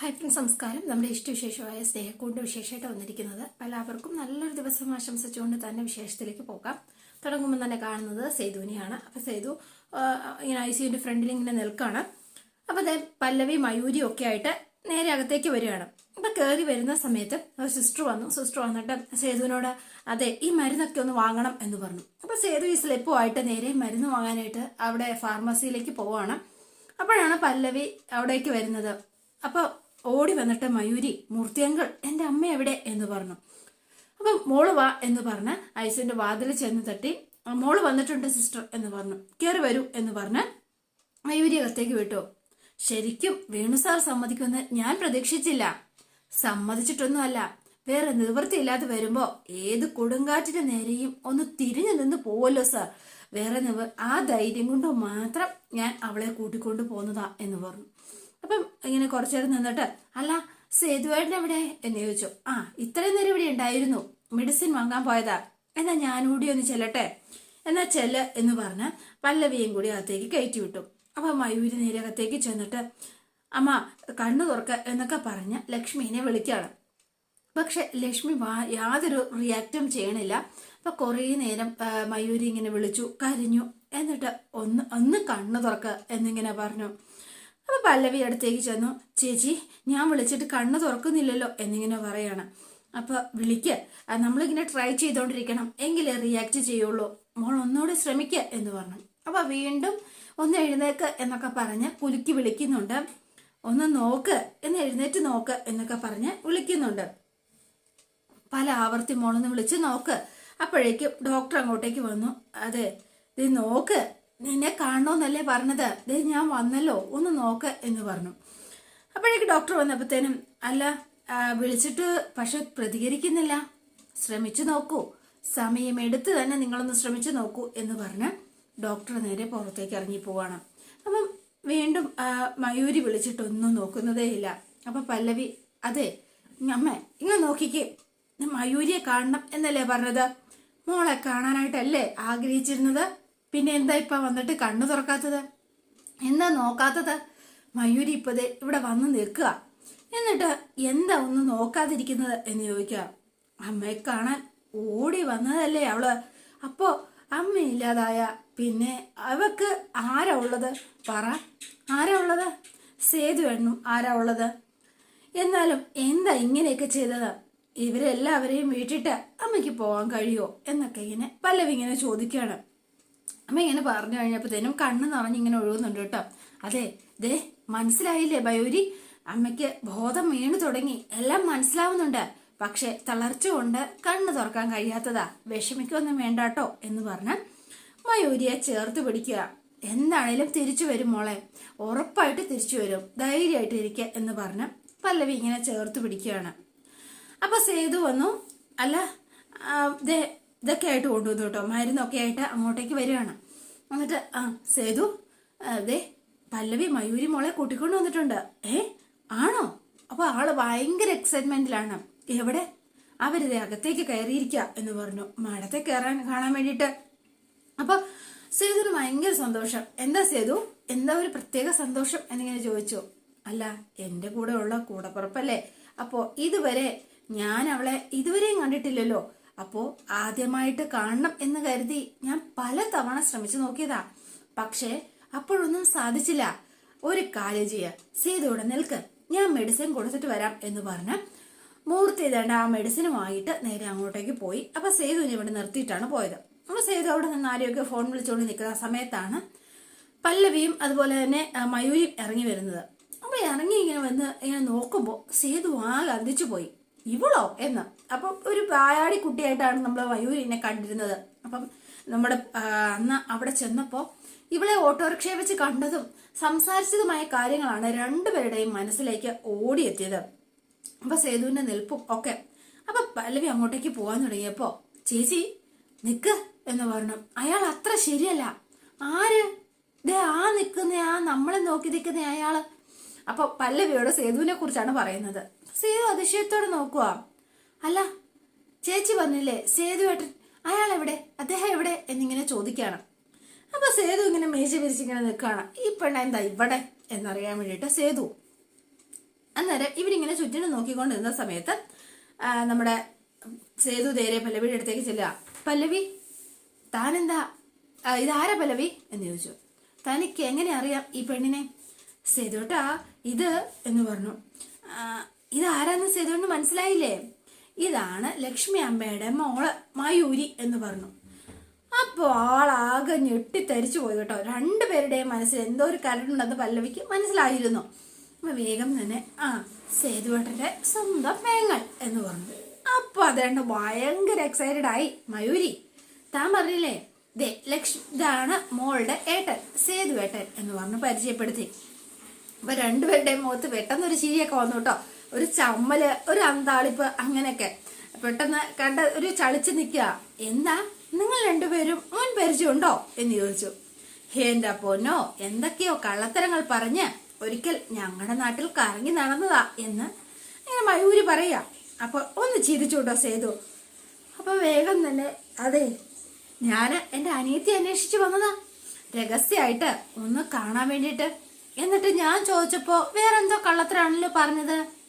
Hi സംസ്കാരം നമ്മുടെ ഇഷ്ടവിശേഷമായ സ്നേഹക്കൂടിന്റെ വിശേഷമായിട്ട് വന്നിരിക്കുന്നത് എല്ലാവർക്കും നല്ലൊരു ദിവസം ആശംസിച്ചുകൊണ്ട് തന്നെ വിശേഷത്തിലേക്ക് പോകാം. തുടങ്ങുമ്പോൾ തന്നെ കാണുന്നത് സേതുവിനെയാണ്. അപ്പൊ സേതു ഇങ്ങനെ ഐ സിയുന്റെ ഫ്രണ്ടിൽ ഇങ്ങനെ നിൽക്കാണ്. അപ്പൊ അതേ പല്ലവി മയൂരി ഒക്കെ ആയിട്ട് നേരെ അകത്തേക്ക് വരികയാണ്. അപ്പൊ കയറി വരുന്ന സമയത്ത് സിസ്റ്റർ വന്നു. സിസ്റ്റർ വന്നിട്ട് സേതുവിനോട് അതെ ഈ മരുന്നൊക്കെ ഒന്ന് വാങ്ങണം എന്ന് പറഞ്ഞു. അപ്പൊ സേതു ഈ സ്ലിപ്പുമായിട്ട് നേരെ മരുന്ന് വാങ്ങാനായിട്ട് അവിടെ ഫാർമസിയിലേക്ക് പോവാണ്. അപ്പോഴാണ് പല്ലവി അവിടേക്ക് വരുന്നത്. അപ്പൊ ഓടി വന്നിട്ട് മയൂരി മൂർത്തിയങ്കൾ എന്റെ അമ്മ എവിടെ? എന്ന് പറഞ്ഞു. അപ്പൊ മോൾ വാ എന്ന് പറഞ്ഞ് ഐസിന്റെ വാതിൽ ചെന്ന് തട്ടി മോൾ വന്നിട്ടുണ്ട് സിസ്റ്റർ എന്ന് പറഞ്ഞു. കയറി വരൂ എന്ന് പറഞ്ഞ് മയൂരി അകത്തേക്ക് വിട്ടു. ശരിക്കും വേണു സാർ സമ്മതിക്കുമെന്ന് ഞാൻ പ്രതീക്ഷിച്ചില്ല. സമ്മതിച്ചിട്ടൊന്നുമല്ല. വേറെ നിവൃത്തിയില്ലാതെ വരുമ്പോ ഏത് കൊടുങ്കാറ്റിന്റെ നേരെയും ഒന്ന് തിരിഞ്ഞു നിന്ന് പോവല്ലോ സാർ. വേറെ നിവ ആ ധൈര്യം കൊണ്ട് മാത്രം ഞാൻ അവളെ കൂട്ടിക്കൊണ്ട് പോന്നതാ എന്ന് പറഞ്ഞു. അപ്പം ഇങ്ങനെ കുറച്ചു നേരം നിന്നിട്ട് അല്ല സേതുവേട്ടൻ എവിടെ? എന്ന് ചോദിച്ചു. ആ ഇത്രയും നേരം ഇവിടെ ഉണ്ടായിരുന്നു. മെഡിസിൻ വാങ്ങാൻ പോയതാ. എന്നാ ഞാനൂടി ഒന്ന് ചെല്ലട്ടെ? എന്നാ ചെല്ല എന്ന് പറഞ്ഞ് പല്ലവിയും കൂടി അകത്തേക്ക് കയറ്റി വിട്ടു. അപ്പൊ മയൂരി നേരകത്തേക്ക് ചെന്നിട്ട് അമ്മ കണ്ണു തുറക്ക എന്നൊക്കെ പറഞ്ഞ് ലക്ഷ്മീനെ വിളിക്കാണ് പക്ഷെ ലക്ഷ്മി യാതൊരു റിയാക്റ്റും ചെയ്യണില്ല. അപ്പൊ കുറേ നേരം മയൂരി ഇങ്ങനെ വിളിച്ചു കരഞ്ഞു എന്നിട്ട് ഒന്ന് ഒന്ന് കണ്ണു തുറക്ക എന്നിങ്ങനെ പറഞ്ഞു. അപ്പൊ പല്ലവി അടുത്തേക്ക് ചെന്നു. ചേച്ചി ഞാൻ വിളിച്ചിട്ട് കണ്ണ് തുറക്കുന്നില്ലല്ലോ എന്നിങ്ങനെ പറയാണ്. അപ്പൊ വിളിക്ക്. നമ്മളിങ്ങനെ ട്രൈ ചെയ്തോണ്ടിരിക്കണം. എങ്കിലേ റിയാക്ട് ചെയ്യുള്ളൂ. മോൾ ഒന്നുകൂടി ശ്രമിക്ക എന്ന് പറഞ്ഞു. അപ്പൊ വീണ്ടും ഒന്ന് എഴുന്നേക്ക് എന്നൊക്കെ പറഞ്ഞ് പുലുക്കി വിളിക്കുന്നുണ്ട്. ഒന്ന് നോക്ക്. എന്ന് എഴുന്നേറ്റ് നോക്ക് എന്നൊക്കെ പറഞ്ഞ് വിളിക്കുന്നുണ്ട്. പല ആവർത്തി മോളൊന്ന് വിളിച്ച് നോക്ക്. അപ്പോഴേക്കും ഡോക്ടർ അങ്ങോട്ടേക്ക് വന്നു. അതെ നോക്ക്. നിന്നെ കാണണമെന്നല്ലേ പറഞ്ഞത്? ദേ ഞാൻ വന്നല്ലോ ഒന്ന് നോക്ക് എന്ന് പറഞ്ഞു. അപ്പോഴേക്ക് ഡോക്ടർ വന്നപ്പോഴത്തേനും അല്ല വിളിച്ചിട്ട് പക്ഷെ പ്രതികരിക്കുന്നില്ല. ശ്രമിച്ചു നോക്കൂ. സമയമെടുത്ത് തന്നെ നിങ്ങളൊന്ന് ശ്രമിച്ചു നോക്കൂ എന്ന് പറഞ്ഞ് ഡോക്ടർ നേരെ പുറത്തേക്ക് ഇറങ്ങി പോവാണ്. അപ്പം വീണ്ടും മയൂരി വിളിച്ചിട്ടൊന്നും നോക്കുന്നതേ ഇല്ല. അപ്പൊ പല്ലവി അതെ അമ്മ ഇങ്ങനെ നോക്കിക്കേ. മയൂരിയെ കാണണം എന്നല്ലേ പറഞ്ഞത്? മോളെ കാണാനായിട്ടല്ലേ ആഗ്രഹിച്ചിരുന്നത്? പിന്നെ എന്താ ഇപ്പൊ വന്നിട്ട് കണ്ണു തുറക്കാത്തത്? എന്താ നോക്കാത്തത്? മയൂരി ഇപ്പത് ഇവിടെ വന്ന് നിൽക്കുക. എന്നിട്ട് എന്താ ഒന്നും നോക്കാതിരിക്കുന്നത് എന്ന് ചോദിക്കുക. അമ്മയെ കാണാൻ ഓടി വന്നതല്ലേ അവൾ? അപ്പോ അമ്മയില്ലാതായ പിന്നെ അവക്ക് ആരാ ഉള്ളത്? പറ. ആരാ ഉള്ളത്? സേതു എണ്ണും ആരാ ഉള്ളത്? എന്നാലും എന്താ ഇങ്ങനെയൊക്കെ ചെയ്തത്? ഇവരെല്ലാവരെയും വീട്ടിട്ട് അമ്മയ്ക്ക് പോകാൻ കഴിയുമോ എന്നൊക്കെ ഇങ്ങനെ പല്ലവിങ്ങനെ ചോദിക്കുകയാണ്. അമ്മ ഇങ്ങനെ പറഞ്ഞു കഴിഞ്ഞപ്പോഴത്തേനും കണ്ണ് നിറഞ്ഞിങ്ങനെ ഒഴുകുന്നുണ്ട് കേട്ടോ. അതെ ദേ മനസ്സിലായില്ലേ ബയൂരി? അമ്മയ്ക്ക് ബോധം വീണു തുടങ്ങി. എല്ലാം മനസ്സിലാവുന്നുണ്ട്. പക്ഷെ തളർച്ച കൊണ്ട് കണ്ണ് തുറക്കാൻ കഴിയാത്തതാ. വിഷമിക്കൊന്നും വേണ്ടാട്ടോ എന്ന് പറഞ്ഞ് മയൂരിയെ ചേർത്ത് പിടിക്കുക. എന്താണേലും തിരിച്ചു വരും മോളെ. ഉറപ്പായിട്ട് തിരിച്ചു വരും. ധൈര്യമായിട്ട് ഇരിക്കുക എന്ന് പറഞ്ഞ് പല്ലവി ഇങ്ങനെ ചേർത്ത് പിടിക്കുകയാണ്. അപ്പൊ സേതു വന്നു. അല്ല ഇതൊക്കെ ആയിട്ട് കൊണ്ടുവന്നു കേട്ടോ. മരുന്നൊക്കെ ആയിട്ട് അങ്ങോട്ടേക്ക് വരികയാണ്. എന്നിട്ട് ആ സേതു അതെ പല്ലവി മയൂരി മോളെ കൂട്ടിക്കൊണ്ട് വന്നിട്ടുണ്ട്. ഏ ആണോ? അപ്പൊ ആൾ ഭയങ്കര എക്സൈറ്റ്മെന്റിലാണ് എവിടെ? അവരിത് അകത്തേക്ക് കയറിയിരിക്കുക എന്ന് പറഞ്ഞു. മഠത്തെ കയറാൻ കാണാൻ വേണ്ടിയിട്ട്. അപ്പൊ സേതുവിന് ഭയങ്കര സന്തോഷം. എന്താ സേതു? എന്താ ഒരു പ്രത്യേക സന്തോഷം എന്നിങ്ങനെ ചോദിച്ചു. അല്ല എന്റെ കൂടെ ഉള്ള കൂടപ്പുറപ്പല്ലേ? അപ്പോ ഇതുവരെ ഞാൻ അവളെ ഇതുവരെയും കണ്ടിട്ടില്ലല്ലോ. അപ്പോ ആദ്യമായിട്ട് കാണണം എന്ന് കരുതി ഞാൻ പല തവണ ശ്രമിച്ചു നോക്കിയതാ. പക്ഷേ അപ്പോഴൊന്നും സാധിച്ചില്ല. ഒരു കാര്യം ചെയ്യ സേതുവിടെ നിൽക്ക്. ഞാൻ മെഡിസിൻ കൊടുത്തിട്ട് വരാം എന്ന് പറഞ്ഞ് മൂർത്തി ഇതേണ്ട ആ മെഡിസിനുമായിട്ട് നേരെ അങ്ങോട്ടേക്ക് പോയി. അപ്പൊ സേതുവിനെ ഇവിടെ നിർത്തിയിട്ടാണ് പോയത്. അപ്പൊ സേതു അവിടെ നിന്ന് ആരെയൊക്കെ ഫോൺ വിളിച്ചുകൊണ്ട് നിൽക്കുന്ന സമയത്താണ് പല്ലവിയും അതുപോലെ തന്നെ മയൂരിയും ഇറങ്ങി വരുന്നത്. അപ്പൊ ഇറങ്ങി ഇങ്ങനെ വന്ന് ഇങ്ങനെ നോക്കുമ്പോ സേതു ആകെ അന്തിച്ചു പോയി. ഇവളോ എന്ന്. അപ്പം ഒരു പ്രായാടി കുട്ടിയായിട്ടാണ് നമ്മൾ മയൂരിനെ കണ്ടിരുന്നത്. അപ്പം നമ്മുടെ അന്ന് അവിടെ ചെന്നപ്പോ ഇവളെ ഓട്ടോറിക്ഷയെ വെച്ച് കണ്ടതും സംസാരിച്ചതുമായ കാര്യങ്ങളാണ് രണ്ടുപേരുടെയും മനസ്സിലേക്ക് ഓടിയെത്തിയത്. അപ്പൊ സേതുവിന്റെ നിൽപ്പും ഒക്കെ. അപ്പൊ പല്ലവി അങ്ങോട്ടേക്ക് പോകാൻ തുടങ്ങിയപ്പോ ചേച്ചി നിക്ക് എന്ന് പറഞ്ഞു. അയാൾ അത്ര ശരിയല്ല. ആര്? ദേ ആ നിൽക്കുന്ന ആ നമ്മളെ നോക്കി നിൽക്കുന്ന അയാൾ. അപ്പൊ പല്ലവിയോട് സേതുവിനെ കുറിച്ചാണ് പറയുന്നത്. സേതു അതിശയത്തോടെ നോക്കുക അല്ല ചേച്ചി വന്നില്ലേ സേതു ഏട്ടൻ അയാൾ എവിടെ അദ്ദേഹം എവിടെ എന്നിങ്ങനെ ചോദിക്കാണ്. അപ്പൊ സേതു ഇങ്ങനെ മേശ പിരിച്ചിങ്ങനെ നിൽക്കുകയാണ്. ഈ പെണ്ണ എന്താ ഇവിടെ എന്നറിയാൻ വേണ്ടിയിട്ട് സേതു. അന്നേരം ഇവരിങ്ങനെ ചുറ്റിനും നോക്കിക്കൊണ്ടിരുന്ന സമയത്ത് നമ്മുടെ സേതു നേരെ പല്ലവിയുടെ അടുത്തേക്ക് ചെല്ലുക. പല്ലവി താനെന്താ? ഇതാരാ പല്ലവി? എന്ന് ചോദിച്ചു. തനിക്ക് എങ്ങനെ അറിയാം ഈ പെണ്ണിനെ? സേതുട്ടാ ഇത് എന്ന് പറഞ്ഞു. "ആ, ഇതാരാന്ന് ചെയ്തുകൊണ്ട് മനസ്സിലായില്ലേ? ഇതാണ് ലക്ഷ്മി അമ്മയുടെ മോൾ മയൂരി എന്ന് പറഞ്ഞു. അപ്പോൾ ആളാകെ ഞെട്ടിത്തരിച്ചു പോയി കേട്ടോ. രണ്ടുപേരുടെയും മനസ്സിൽ എന്തോ ഒരു കരടുണ്ടെന്ന് പല്ലവിക്ക് മനസ്സിലായിരുന്നു. അപ്പൊ വേഗം തന്നെ ആ സേതുവേട്ടന്റെ സ്വന്തം മേങ്ങൾ എന്ന് പറഞ്ഞു. അപ്പൊ അതുകൊണ്ട് ഭയങ്കര എക്സൈറ്റഡ് ആയി മയൂരി. താൻ പറഞ്ഞില്ലേ? ദേ ലക്ഷ്മി ഇതാണ് മോളുടെ ഏട്ടൻ സേതുവേട്ടൻ എന്ന് പറഞ്ഞ് പരിചയപ്പെടുത്തി. അപ്പൊ രണ്ടുപേരുടെയും മുഖത്ത് പെട്ടെന്ന് ഒരു ചിരിയൊക്കെ വന്നു കേട്ടോ. ഒരു ചമ്മൽ ഒരു അന്താളിപ്പ് അങ്ങനെയൊക്കെ. പെട്ടെന്ന് കണ്ട ഒരു ചളിച്ച് നിൽക്കുക എന്താ? നിങ്ങൾ രണ്ടുപേരും മുൻ പരിചയമുണ്ടോ എന്ന് ചോദിച്ചു. എന്റെ പൊന്നോ എന്തൊക്കെയോ കള്ളത്തരങ്ങൾ പറഞ്ഞ് ഒരിക്കൽ ഞങ്ങളുടെ നാട്ടിൽ കറങ്ങി നടന്നതാ എന്ന് ഇങ്ങനെ മയൂരി പറയാ. അപ്പൊ ഒന്ന് ചിരിച്ചുണ്ടോ സേതു. അപ്പൊ വേഗം തന്നെ അതെ ഞാൻ എന്റെ അനിയത്തി അന്വേഷിച്ചു വന്നതാ. രഹസ്യമായിട്ട് ഒന്ന് കാണാൻ വേണ്ടിയിട്ട്. എന്നിട്ട് ഞാൻ ചോദിച്ചപ്പോ വേറെന്തോ കള്ളത്തരാണല്ലോ പറഞ്ഞത്.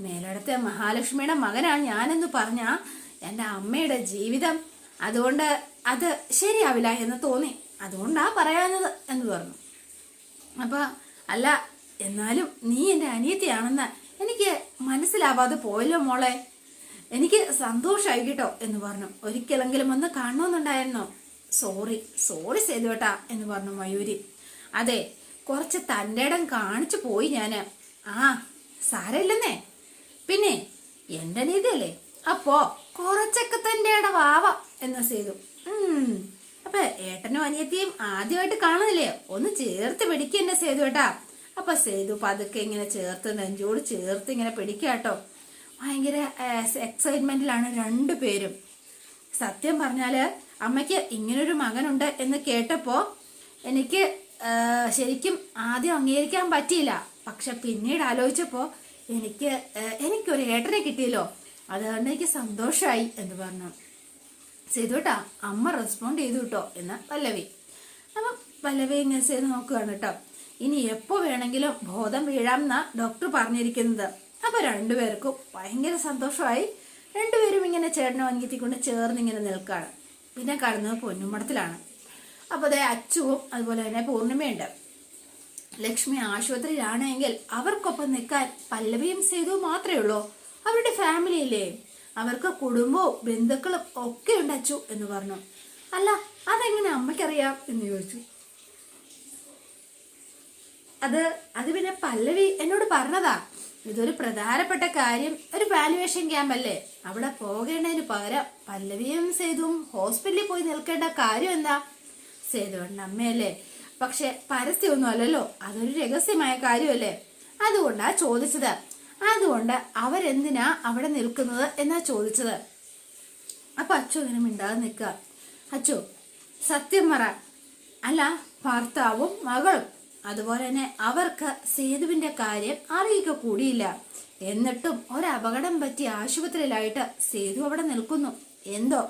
മേലടത്തെ മഹാലക്ഷ്മിയുടെ മകനാണ് ഞാനെന്ന് പറഞ്ഞ എന്റെ അമ്മയുടെ ജീവിതം. അതുകൊണ്ട് അത് ശരിയാവില്ല എന്ന് തോന്നി. അതുകൊണ്ടാ പറയാനത് എന്ന് പറഞ്ഞു. അപ്പൊ അല്ല എന്നാലും നീ എന്റെ അനിയത്തിയാണെന്ന് എനിക്ക് മനസ്സിലാവാതെ പോയല്ലോ മോളെ. എനിക്ക് സന്തോഷമായി കേട്ടോ എന്ന് പറഞ്ഞു. ഒരിക്കലെങ്കിലും ഒന്ന് കാണണമെന്നുണ്ടായിരുന്നോ സോറി സോറി ചെയ്തു കേട്ടാ എന്ന് പറഞ്ഞു മയൂരി. അതെ കുറച്ച് തന്റെ ഇടം കാണിച്ചു പോയി ഞാൻ ആ സാരമില്ലെന്നേ. പിന്നെ എന്റെ നീതിയല്ലേ അപ്പോ കുറച്ചൊക്കെ തന്റെ വാവ എന്ന് സേതു. അപ്പൊ ഏട്ടനും അനിയത്തിയും ആദ്യമായിട്ട് കാണുന്നില്ലേ? ഒന്ന് ചേർത്ത് പിടിക്കുക എന്നെ സേതു ഏട്ടാ. അപ്പൊ സേതു പതുക്കെ ഇങ്ങനെ ചേർത്ത് നെഞ്ചോട് ചേർത്ത് ഇങ്ങനെ പിടിക്കുക കേട്ടോ. ഭയങ്കര എക്സൈറ്റ്മെന്റിലാണ് രണ്ടു പേരും. സത്യം പറഞ്ഞാൽ അമ്മയ്ക്ക് ഇങ്ങനൊരു മകനുണ്ട് എന്ന് കേട്ടപ്പോ എനിക്ക് ശരിക്കും ആദ്യം അംഗീകരിക്കാൻ പറ്റിയില്ല. പക്ഷെ പിന്നീട് ആലോചിച്ചപ്പോ എനിക്ക് എനിക്കൊരു ഏട്ടനെ കിട്ടിയല്ലോ. അതുകൊണ്ട് എനിക്ക് സന്തോഷമായി എന്ന് പറഞ്ഞു. ചെയ്തുട്ടാ അമ്മ റെസ്പോണ്ട് ചെയ്തു കേട്ടോ എന്ന് പല്ലവി. അപ്പം പല്ലവി ഇങ്ങനെ ചെയ്ത് നോക്കുകയാണ് കേട്ടോ. ഇനി എപ്പോ വേണമെങ്കിലും ബോധം വീഴാമെന്നാ ഡോക്ടർ പറഞ്ഞിരിക്കുന്നത്. അപ്പൊ രണ്ടുപേർക്കും ഭയങ്കര സന്തോഷമായി. രണ്ടുപേരും ഇങ്ങനെ ചേട്ടനെ വൻകിത്തിക്കൊണ്ട് ചേർന്ന് ഇങ്ങനെ നിൽക്കുകയാണ്. പിന്നെ കടന്നത് പൊന്നുമടത്തിലാണ് അപ്പൊ അതേ അച്ചുവും അതുപോലെ തന്നെ പൂർണിമയുണ്ട്. ലക്ഷ്മി ആശുപത്രിയിലാണെങ്കിൽ അവർക്കൊപ്പം നിൽക്കാൻ പല്ലവിയും സേതു മാത്രമേ ഉള്ളൂ. അവരുടെ ഫാമിലിയില്ലേ അവർക്ക് കുടുംബവും ബന്ധുക്കളും ഒക്കെ ഉണ്ടച്ചു എന്ന് പറഞ്ഞു. അല്ല അതെങ്ങനെ അമ്മയ്ക്കറിയാം എന്ന് ചോദിച്ചു. അത് അത് പിന്നെ പല്ലവി എന്നോട് പറഞ്ഞതാ. ഇതൊരു പ്രധാനപ്പെട്ട കാര്യം ഒരു വാലുവേഷൻ ക്യാമ്പ് അല്ലേ? അവിടെ പോകേണ്ടതിന് പകരം പല്ലവിയും സേതുവും ഹോസ്പിറ്റലിൽ പോയി നിൽക്കേണ്ട കാര്യം എന്താ? സേതു അമ്മയല്ലേ? പക്ഷെ പരസ്യമൊന്നും അല്ലല്ലോ. അതൊരു രഹസ്യമായ കാര്യമല്ലേ? അതുകൊണ്ടാ ചോദിച്ചത്. അതുകൊണ്ട് അവരെന്തിനാ അവിടെ നിൽക്കുന്നത് എന്നാ ചോദിച്ചത്. അപ്പൊ അച്ചു അങ്ങനെ മിണ്ടാതെ നിൽക്കുക. അച്ചു സത്യം പറ. അല്ല ഭർത്താവും മകളും. അതുപോലെ തന്നെ അവർക്ക് സേതുവിന്റെ കാര്യം അറിയിക്ക കൂടിയില്ല. എന്നിട്ടും ഒരപകടം പറ്റി ആശുപത്രിയിലായിട്ട് സേതു അവിടെ നിൽക്കുന്നു. എന്തോ?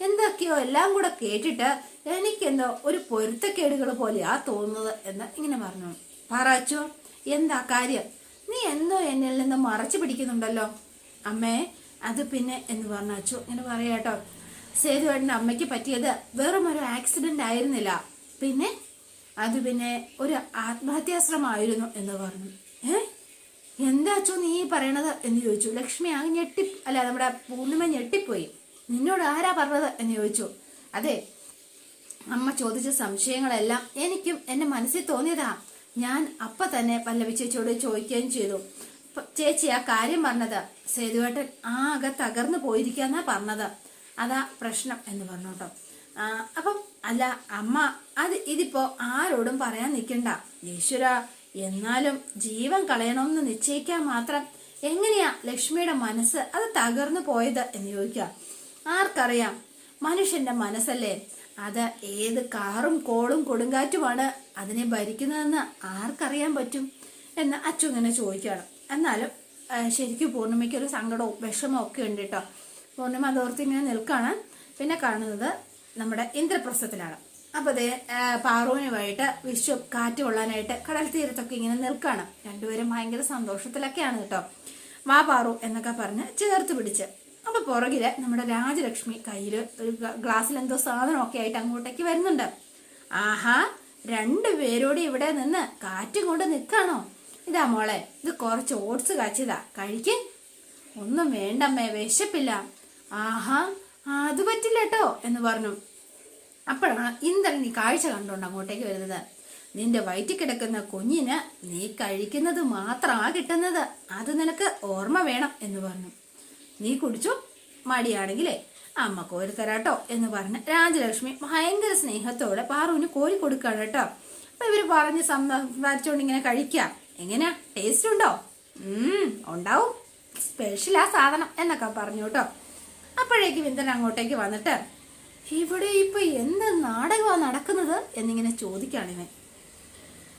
എന്തൊക്കെയോ എല്ലാം കൂടെ കേട്ടിട്ട് എനിക്കെന്തോ ഒരു പൊരുത്തക്കേടുകൾ പോലെയാ തോന്നുന്നത് എന്ന് ഇങ്ങനെ പറഞ്ഞു. പറച്ചോ എന്താ കാര്യം? നീ എന്തോ എന്നിൽ നിന്ന് മറച്ചു പിടിക്കുന്നുണ്ടല്ലോ. അമ്മേ അത് പിന്നെ എന്ന് പറഞ്ഞു ഇങ്ങനെ പറയാട്ടോ സേതുവേട്ടന്റെ അമ്മയ്ക്ക് പറ്റിയത് വെറും ഒരു ആക്സിഡന്റ് ആയിരുന്നില്ല. പിന്നെ? അത് പിന്നെ ഒരു ആത്മഹത്യാശ്രമമായിരുന്നു എന്ന് പറഞ്ഞു. ഏ? എന്താ അച്ഛോ നീ പറയണത് എന്ന് ചോദിച്ചു. ലക്ഷ്മി ആ ഞെട്ടി അല്ല നമ്മുടെ പൂർണിമ ഞെട്ടിപ്പോയി. നിന്നോട് ആരാ പറഞ്ഞത് എന്ന് ചോദിച്ചു. അതെ അമ്മ ചോദിച്ച സംശയങ്ങളെല്ലാം എനിക്കും എന്റെ മനസ്സിൽ തോന്നിയതാ. ഞാൻ അപ്പ തന്നെ പല്ലവി ചേച്ചിയോട് ചോദിക്കുകയും ചെയ്തു. ചേച്ചി ആ കാര്യം പറഞ്ഞത് സേതുവേട്ടൻ ആകെ തകർന്നു പോയിരിക്കാന്നാ പറഞ്ഞത്. അതാ പ്രശ്നം എന്ന് പറഞ്ഞു കേട്ടോ. അപ്പം അല്ല അമ്മ അത് ഇതിപ്പോ ആരോടും പറയാൻ നിൽക്കണ്ട. ഈശ്വര എന്നാലും ജീവൻ കളയണമെന്ന് നിശ്ചയിക്കാൻ മാത്രം എങ്ങനെയാ ലക്ഷ്മിയുടെ മനസ്സ് അത് തകർന്നു പോയത് എന്ന് ചോദിക്കുക ആർക്കറിയാം? മനുഷ്യന്റെ മനസ്സല്ലേ? അത് ഏത് കാറും കോളും കൊടുങ്കാറ്റുമാണ് അതിനെ ഭരിക്കുന്നതെന്ന് ആർക്കറിയാൻ പറ്റും? എന്ന് അച്ചു ഇങ്ങനെ ചോദിക്കുകയാണ്. എന്നാലും ശരിക്കും പൂർണിമയ്ക്ക് ഒരു സങ്കടവും വിഷമവും ഒക്കെ ഉണ്ട് കേട്ടോ. പൂർണിമ അതോർത്ത് ഇങ്ങനെ നിൽക്കുകയാണ്. പിന്നെ കാണുന്നത് നമ്മുടെ ഇന്ദ്രപ്രസ്ഥത്തിലാണ്. അപ്പൊ അതേ പാറുവിനുമായിട്ട് വിഷു കാറ്റ് കൊള്ളാനായിട്ട് കടൽ തീരത്തൊക്കെ ഇങ്ങനെ നിൽക്കുകയാണ്. രണ്ടുപേരും ഭയങ്കര സന്തോഷത്തിലൊക്കെയാണ് കേട്ടോ. വാ പാറു എന്നൊക്കെ പറഞ്ഞ് ചേർത്ത് പിടിച്ച് അപ്പൊ പുറകിൽ നമ്മുടെ രാജലക്ഷ്മി കയ്യിൽ ഒരു ഗ്ലാ- ഗ്ലാസ്സിൽ എന്തോ സാധനമൊക്കെ ആയിട്ട് അങ്ങോട്ടേക്ക് വരുന്നുണ്ട്. ആഹാ രണ്ടുപേരോട് ഇവിടെ നിന്ന് കാറ്റും കൊണ്ട് നിൽക്കാണോ? ഇതാ മോളെ ഇത് കുറച്ച് ഓട്സ് കാച്ചിതാ കഴിക്ക്. ഒന്നും വേണ്ടമ്മേ വിശപ്പില്ല. ആഹാ അത് പറ്റില്ല കേട്ടോ എന്ന് പറഞ്ഞു. അപ്പോഴാണ് ഇന്ദ്രൻ നീ കാഴ്ച കണ്ടുകൊണ്ട് അങ്ങോട്ടേക്ക് വരുന്നത്. നിന്റെ വയറ്റിൽ കിടക്കുന്ന കുഞ്ഞിന് നീ കഴിക്കുന്നത് മാത്രമാ കിട്ടുന്നത്. അത് നിനക്ക് ഓർമ്മ വേണം എന്ന് പറഞ്ഞു. നീ കുടിച്ചു? മടിയാണെങ്കിലേ. അമ്മ കോരി തരാട്ടോ എന്ന് പറഞ്ഞ് രാജലക്ഷ്മി ഭയങ്കര സ്നേഹത്തോടെ പാറുവിന് കോരി കൊടുക്കാണ് കേട്ടോ. അപ്പൊ ഇവർ പറഞ്ഞ് സംസാരിച്ചോണ്ട് ഇങ്ങനെ കഴിക്കാം. എങ്ങനെയാ? ടേസ്റ്റ് ഉണ്ടോ? ഉം ഉണ്ടാവും. സ്പെഷ്യൽ ആ സാധനം എന്നൊക്കെ പറഞ്ഞു കേട്ടോ. അപ്പോഴേക്കും വിന്ദൻ അങ്ങോട്ടേക്ക് വന്നിട്ട് ഇവിടെ ഇപ്പൊ എന്ത് നാടകമാ നടക്കുന്നത്? എന്നിങ്ങനെ ചോദിക്കാണ് ഇവൻ.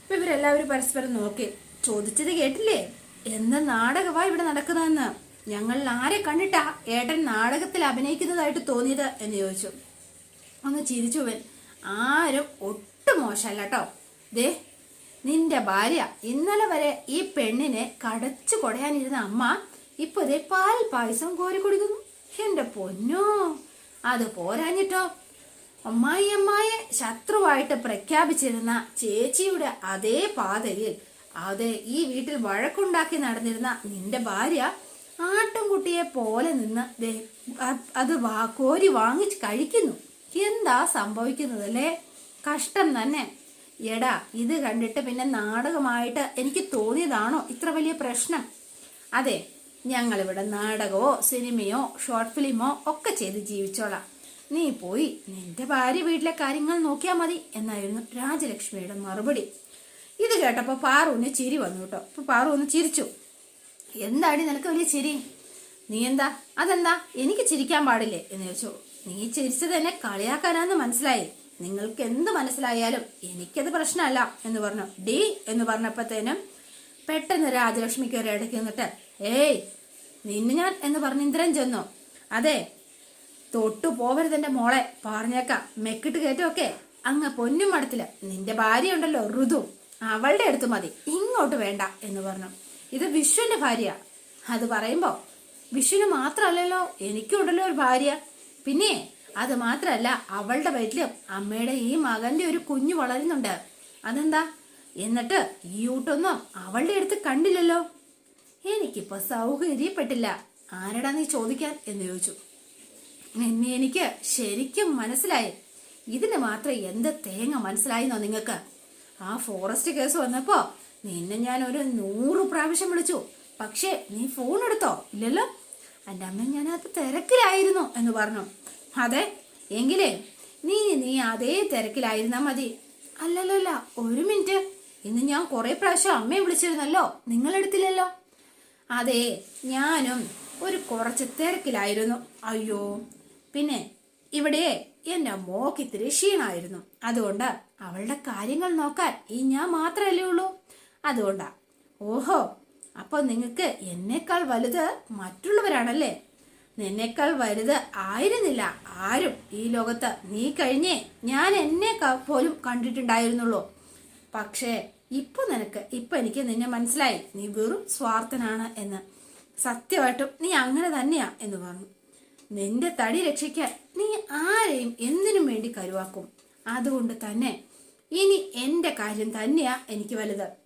അപ്പൊ ഇവരെല്ലാവരും പരസ്പരം നോക്കി. ചോദിച്ചത് കേട്ടില്ലേ? എന്ത് നാടകമാ ഇവിടെ നടക്കുന്നതെന്ന്? ഞങ്ങൾ ആരെ കണ്ടിട്ടാ ഏട്ടൻ നാടകത്തിൽ അഭിനയിക്കുന്നതായിട്ട് തോന്നിയത് എന്ന് ചോദിച്ചു. ഒന്ന് ചിരിച്ചുവൻ ആരും ഒട്ടും മോശമല്ല കേട്ടോ ദേ നിന്റെ ഭാര്യ ഇന്നലെ വരെ ഈ പെണ്ണിനെ കടച്ചു കൊടയാനിരുന്ന അമ്മ ഇപ്പൊ ദേ പാൽ പായസം കോരി കൊടുക്കുന്നു. എന്റെ പൊന്നോ അത് പോരാഞ്ഞിട്ടോ? അമ്മായി അമ്മായെ ശത്രുവായിട്ട് പ്രഖ്യാപിച്ചിരുന്ന ചേച്ചിയുടെ അതേ പാതയിൽ അതെ ഈ വീട്ടിൽ വഴക്കുണ്ടാക്കി നടന്നിരുന്ന നിന്റെ ഭാര്യ ആട്ടുംകുട്ടിയെ പോലെ നിന്ന് അത് വാ കോരി വാങ്ങിച്ച് കഴിക്കുന്നു. എന്താ സംഭവിക്കുന്നത് അല്ലേ? കഷ്ടം തന്നെ. എടാ ഇത് കണ്ടിട്ട് പിന്നെ നാടകമായിട്ട് എനിക്ക് തോന്നിയതാണോ? ഇത്ര വലിയ പ്രശ്നം. അതെ ഞങ്ങളിവിടെ നാടകമോ സിനിമയോ ഷോർട്ട് ഫിലിമോ ഒക്കെ ചെയ്ത് ജീവിച്ചോളാം. നീ പോയി നിന്റെ ഭാര്യ വീട്ടിലെ കാര്യങ്ങൾ നോക്കിയാൽ മതി എന്നായിരുന്നു രാജലക്ഷ്മിയുടെ മറുപടി. ഇത് കേട്ടപ്പോൾ പാറുവിന് ചിരി വന്നു കേട്ടോ. അപ്പൊ പാറു ഒന്ന് ചിരിച്ചു. എന്താടി നിനക്ക് വലിയ ചിരി? നീ എന്താ? അതെന്താ? എനിക്ക് ചിരിക്കാൻ പാടില്ലേ? എന്ന് ചോദിച്ചു. നീ ചിരിച്ചത് എന്നെ കളിയാക്കാനാന്ന് മനസ്സിലായി. നിങ്ങൾക്ക് എന്ത് മനസ്സിലായാലും എനിക്കത് പ്രശ്നമല്ല എന്ന് പറഞ്ഞു. ഡി എന്ന് പറഞ്ഞപ്പോഴത്തേനും പെട്ടെന്ന് രാജലക്ഷ്മിക്ക് ഒരു ഇടയ്ക്ക് നിന്നിട്ട് ഏയ് നിന്നെ ഞാൻ എന്ന് പറഞ്ഞ് ഇന്ദ്രൻ ചെന്നു. അതെ തൊട്ടു പോവരുത് എന്റെ മോളെ. പറഞ്ഞേക്കാം മെക്കിട്ട് കയറ്റുമൊക്കെ അങ്ങ് പൊന്നും മടത്തില്ല. നിന്റെ ഭാര്യ ഉണ്ടല്ലോ ഋതു. അവളുടെ അടുത്ത് മതി. ഇങ്ങോട്ട് വേണ്ട എന്ന് പറഞ്ഞു. ഇത് വിശ്വന്റെ ഭാര്യ. അത് പറയുമ്പോ വിഷുവിന് മാത്രമല്ലല്ലോ എനിക്കുണ്ടല്ലോ ഒരു ഭാര്യ. പിന്നെ അത് മാത്രല്ല അവളുടെ വയറ്റിലും അമ്മയുടെ ഈ മകന്റെ ഒരു കുഞ്ഞു വളരുന്നുണ്ട്. അതെന്താ? എന്നിട്ട് ഈ ഊട്ടൊന്നും അവളുടെ അടുത്ത് കണ്ടില്ലല്ലോ. എനിക്കിപ്പോ സൗകര്യപ്പെട്ടില്ല ആരടാ നീ ചോദിക്കാൻ? എന്ന് ചോദിച്ചു. നിന്നെ എനിക്ക് ശരിക്കും മനസ്സിലായി. ഇതിന് മാത്രം എന്ത് തേങ്ങ മനസ്സിലായിന്നോ നിങ്ങൾക്ക് ആ ഫോറസ്റ്റ് കേസ് വന്നപ്പോ നിന്നെ ഞാൻ ഒരു നൂറ് പ്രാവശ്യം വിളിച്ചു. പക്ഷേ നീ ഫോൺ എടുത്തോ? ഇല്ലല്ലോ? എന്റെ അമ്മ ഞാനത് തിരക്കിലായിരുന്നു എന്ന് പറഞ്ഞു. അതെ എങ്കിലേ നീ നീ അതേ തിരക്കിലായിരുന്നാ മതി. അല്ലല്ലല്ല ഒരു മിനിറ്റ്. ഇന്ന് ഞാൻ കുറേ പ്രാവശ്യം അമ്മയെ വിളിച്ചിരുന്നല്ലോ. നിങ്ങളെടുത്തില്ലല്ലോ അതെ ഞാനും ഒരു കുറച്ച് തിരക്കിലായിരുന്നു. അയ്യോ പിന്നെ ഇവിടെ എന്റെ മോക്ക് ഇത്തിരി ക്ഷീണമായിരുന്നു അതുകൊണ്ട് അവളുടെ കാര്യങ്ങൾ നോക്കാൻ ഈ ഞാൻ മാത്രമല്ലേ ഉള്ളൂ. അതുകൊണ്ടാ. ഓഹോ അപ്പോൾ നിങ്ങൾക്ക് എന്നേക്കാൾ വലുത് മറ്റുള്ളവരാണല്ലേ? നിന്നേക്കാൾ വലുത് ആയിരുന്നില്ല. ആരും ഈ ലോകത്ത്. നീ കഴിഞ്ഞേ. ഞാൻ എന്നെ പോലും കണ്ടിട്ടുണ്ടായിരുന്നുള്ളൂ. പക്ഷേ ഇപ്പൊ നിനക്ക് ഇപ്പൊ എനിക്ക് നിന്നെ മനസ്സിലായി. നീ വെറും സ്വാർത്ഥനാണ് എന്ന്. സത്യമായിട്ടും നീ അങ്ങനെ തന്നെയാ എന്ന് പറഞ്ഞു. നിന്റെ തടി രക്ഷിക്കാൻ നീ ആരെയും എന്തിനും വേണ്ടി കരുവാക്കും. അതുകൊണ്ട് തന്നെ ഇനി എന്റെ കാര്യം തന്നെയാ എനിക്ക് വലുത്.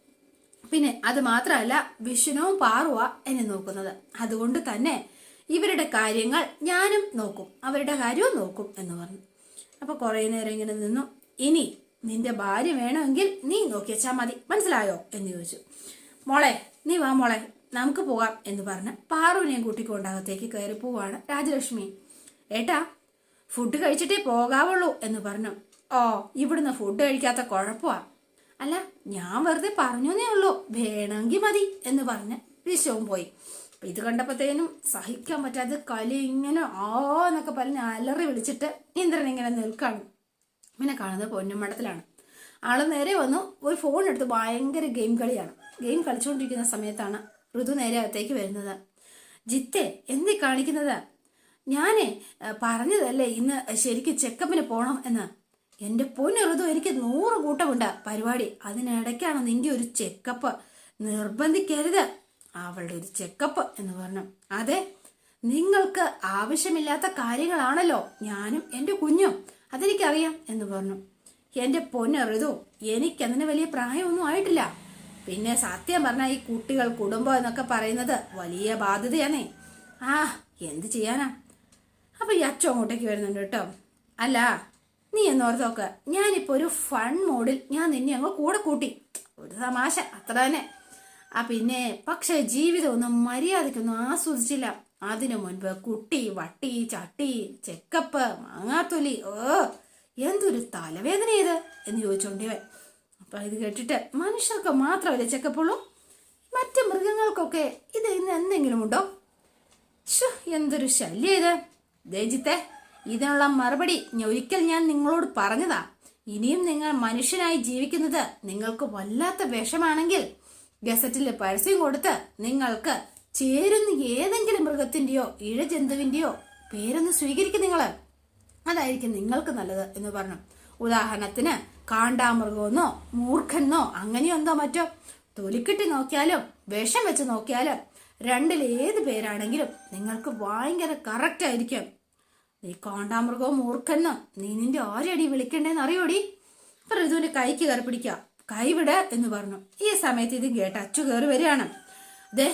പിന്നെ അത് മാത്രമല്ല വിഷ്ണുവും പാറുവ എന്നെ നോക്കുന്നത്. അതുകൊണ്ട് തന്നെ ഇവരുടെ കാര്യങ്ങൾ ഞാനും നോക്കും അവരുടെ കാര്യവും നോക്കും എന്ന് പറഞ്ഞു. അപ്പോൾ കുറേ നേരം ഇങ്ങനെ നിന്നു. ഇനി നിന്റെ ഭാര്യ വേണമെങ്കിൽ നീ നോക്കി വെച്ചാൽ മതി. മനസ്സിലായോ? എന്ന് ചോദിച്ചു. മോളെ നീ വാ മോളെ നമുക്ക് പോകാം എന്ന് പറഞ്ഞ് പാറുവിനെയും കൂട്ടിക്കൊണ്ടാകത്തേക്ക് കയറി പോവാണ് രാജലക്ഷ്മി. ഏട്ടാ ഫുഡ് കഴിച്ചിട്ടേ പോകാവുള്ളൂ എന്ന് പറഞ്ഞു. ഓ ഇവിടുന്ന് ഫുഡ് കഴിക്കാത്ത കുഴപ്പമാ. അല്ല ഞാൻ വെറുതെ പറഞ്ഞേ ഉള്ളൂ. വേണമെങ്കിൽ മതി എന്ന് പറഞ്ഞ് വിശ്വവും പോയി. ഇത് കണ്ടപ്പോഴത്തേനും സഹിക്കാൻ പറ്റാതെ കലി ഇങ്ങനെ ആ എന്നൊക്കെ പറഞ്ഞ് അലറി വിളിച്ചിട്ട് ഇന്ദ്രൻ ഇങ്ങനെ നിൽക്കാണ്. പിന്നെ കാണുന്നത് പൊന്നുമടത്തിലാണ് ആൾ നേരെ വന്നു. ഒരു ഫോൺ എടുത്ത് ഭയങ്കര ഗെയിം കളിയാണ്. ഗെയിം കളിച്ചുകൊണ്ടിരിക്കുന്ന സമയത്താണ് ഋതു നേരെ അകത്തേക്ക് വരുന്നത്. ജിത്തെ എന്തി കാണിക്കുന്നത്? ഞാനേ പറഞ്ഞതല്ലേ ഇന്ന് ശരിക്കും ചെക്കപ്പിന് പോണം എന്ന്. എന്റെ പൊന്നെറുതും എനിക്ക് നൂറ് കൂട്ടമുണ്ട്. പരിപാടി. അതിനിടയ്ക്കാണ് നിന്റെ ഒരു ചെക്കപ്പ് നിർബന്ധിക്കരുത്. അവളുടെ ഒരു ചെക്കപ്പ് എന്ന് പറഞ്ഞു. അതെ നിങ്ങൾക്ക് ആവശ്യമില്ലാത്ത കാര്യങ്ങളാണല്ലോ ഞാനും എന്റെ കുഞ്ഞും. അതെനിക്കറിയാം എന്ന് പറഞ്ഞു. എന്റെ പൊന്നെറുതു എനിക്കതിന് വലിയ പ്രായമൊന്നും ആയിട്ടില്ല. പിന്നെ സത്യം പറഞ്ഞാൽ ഈ കുട്ടികൾ കുടുംബം എന്നൊക്കെ പറയുന്നത് വലിയ ബാധ്യതയാണേ. ആ എന്ത് ചെയ്യാനാ? അപ്പൊ ഈ അച്ഛൻ അങ്ങോട്ടേക്ക് വരുന്നുണ്ട് കേട്ടോ. അല്ല നീ എന്നോർത്തോക്ക് ഞാനിപ്പോ ഒരു ഫൺ മോഡിൽ ഞാൻ നിന്നെ അങ്ങ് കൂടെ കൂട്ടി. ഒരു തമാശ. അത്ര തന്നെ. ആ പിന്നെ പക്ഷെ ജീവിതം ഒന്നും മര്യാദയ്ക്കൊന്നും ആസ്വദിച്ചില്ല. അതിനു മുൻപ് കുട്ടി വട്ടി ചട്ടി ചെക്കപ്പ് മാങ്ങാത്തൊലി ഓ എന്തൊരു തലവേദന ഇത് എന്ന് ചോദിച്ചോണ്ടിവൻ അപ്പൊ ഇത് കേട്ടിട്ട് മനുഷ്യർക്ക് മാത്രമല്ലേ ചെക്കപ്പുള്ളൂ മറ്റു മൃഗങ്ങൾക്കൊക്കെ ഇത് ഇന്ന് എന്തെങ്കിലും ഉണ്ടോ? എന്തൊരു ശല്യം ഇത്. ദേജിത്തെ ഇതിനുള്ള മറുപടി ഒരിക്കൽ ഞാൻ നിങ്ങളോട് പറഞ്ഞതാ. ഇനിയും നിങ്ങൾ മനുഷ്യനായി ജീവിക്കുന്നത് നിങ്ങൾക്ക് വല്ലാത്ത വിഷമാണെങ്കിൽ ഗസറ്റിൽ പരസ്യം കൊടുത്ത് നിങ്ങൾക്ക് ചേരുന്ന ഏതെങ്കിലും മൃഗത്തിന്റെയോ ഇഴജന്തുവിന്റെയോ പേരൊന്ന് സ്വീകരിക്കും നിങ്ങൾ അതായിരിക്കും നിങ്ങൾക്ക് നല്ലത് എന്ന് പറഞ്ഞു. ഉദാഹരണത്തിന് കാണ്ടാമൃഗമെന്നോ മൂർഖനെന്നോ അങ്ങനെയോ എന്തോ മറ്റോ. തൊലിക്കെട്ടി നോക്കിയാലും വിഷം വെച്ച് നോക്കിയാലും രണ്ടിൽ ഏത് പേരാണെങ്കിലും നിങ്ങൾക്ക് ഭയങ്കര കറക്റ്റ് ആയിരിക്കും. നീ കാണ്ടാമൃഗവും മൂർഖെന്ന് നീ നിന്റെ ആരടി വിളിക്കണ്ടേന്ന് അറിയോടി? ഋതുവിന്റെ കൈക്ക് കയറി പിടിക്കുക കൈവിട എന്ന് പറഞ്ഞു. ഈ സമയത്ത് ഇത് കേട്ട് അച്ചു കയറി വരികയാണ്. ദേ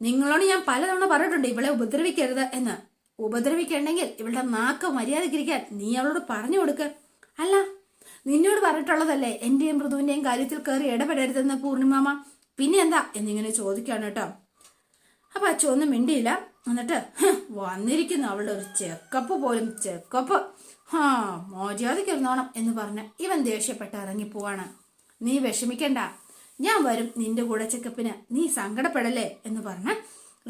നിങ്ങളോട് ഞാൻ പലതവണ പറഞ്ഞിട്ടുണ്ട് ഇവളെ ഉപദ്രവിക്കരുത് എന്ന്. ഉപദ്രവിക്കണ്ടെങ്കിൽ ഇവളുടെ നാക്ക് മര്യാദക്കിരിക്കാൻ നീ അവളോട് പറഞ്ഞു കൊടുക്ക. അല്ല നിന്നോട് പറഞ്ഞിട്ടുള്ളതല്ലേ എന്റെയും മൃദുവിന്റെയും കാര്യത്തിൽ കയറി ഇടപെടരുതെന്ന് പൂർണിമാമ? പിന്നെ എന്താ എന്നിങ്ങനെ ചോദിക്കാണ് കേട്ടോ. അപ്പൊ അച്ഛൻ ഒന്നും മിണ്ടിയില്ല. എന്നിട്ട് വന്നിരിക്കുന്നു അവളുടെ ഒരു ചെക്കപ്പ് പോലും ചെക്കപ്പ്. ഹാ മോചാതിക്ക് ഇരുന്നോണം എന്ന് പറഞ്ഞ് ഇവൻ ദേഷ്യപ്പെട്ട് ഇറങ്ങിപ്പോവാണ്. നീ വിഷമിക്കണ്ട. ഞാൻ വരും നിന്റെ കൂടെ ചെക്കപ്പിന്. നീ സങ്കടപ്പെടല്ലേ എന്ന് പറഞ്ഞ്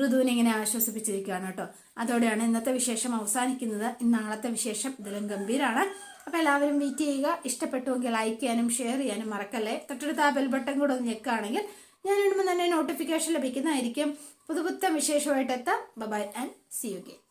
ഋതുവിനെ ഇങ്ങനെ ആശ്വസിപ്പിച്ചിരിക്കുകയാണ് കേട്ടോ. അതോടെയാണ് ഇന്നത്തെ വിശേഷം അവസാനിക്കുന്നത്. നാളത്തെ വിശേഷം ഇതിലും ഗംഭീരാണ്. അപ്പൊ എല്ലാവരും വെയിറ്റ് ചെയ്യുക. ഇഷ്ടപ്പെട്ടുവെങ്കിൽ ലൈക്ക് ചെയ്യാനും ഷെയർ ചെയ്യാനും മറക്കല്ലേ. തൊട്ടടുത്ത് ആ ബെൽ ബട്ടൺ കൂടെ ഒന്ന് ഞെക്കുകയാണെങ്കിൽ ഞാൻ ഇടുമ്പോൾ തന്നെ നോട്ടിഫിക്കേഷൻ ലഭിക്കുന്നതായിരിക്കും. പുതുപുത്തൻ വിശേഷമായിട്ട് എത്താം. Bye and see you game